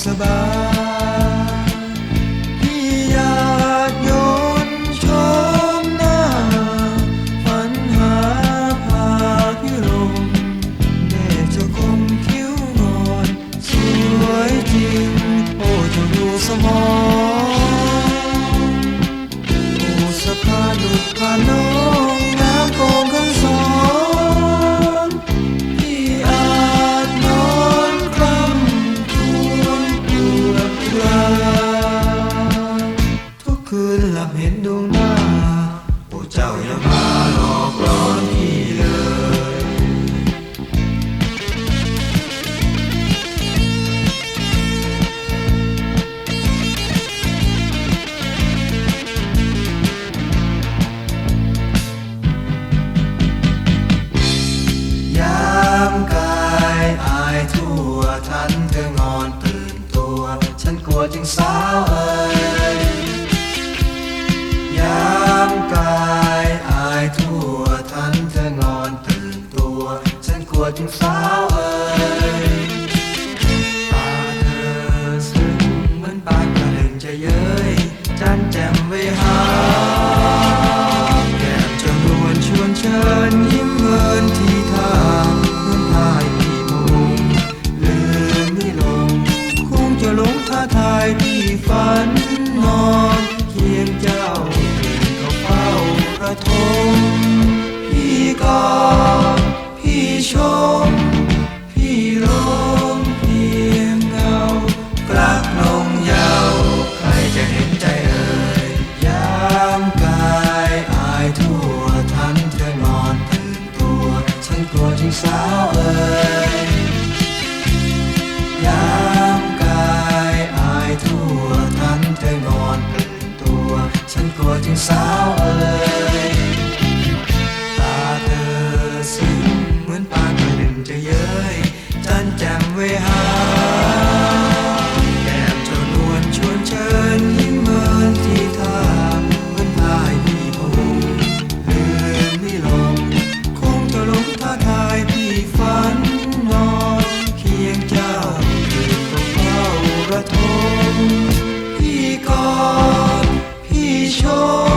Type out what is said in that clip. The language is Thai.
สบายที่อยากโยนชมหน้า ฝันหาพาพิรมแม่เจ้าคมคิ้วงอน สวยจริง โอ้จะาดูสมอง เจ้าอย่ามาหลอกหลอนพี่เลยยามกายอายทั่วทันเธองอนตื่นตัว ฉันกลัวจึงสาวเอ่ยย แจ่มไว้หาแก้มจะนวนชวนเชิญยิ้มเมินที่ทางเพื่อนพายพี่มงลืมไม่ลง คงจะหลงท้าทายที่ฝันนอน เคียงเจ้าตื่นก็เฝ้าระทม สาวเอ่ยยามกายอายทั่วทันเธอนอนเปลืนตัว ฉันกลัวจึงสาวเอ่ยตาเธอซึ้งเหมือนปานประดึงจะเย้ยจันแจ่มเว้หา 피셔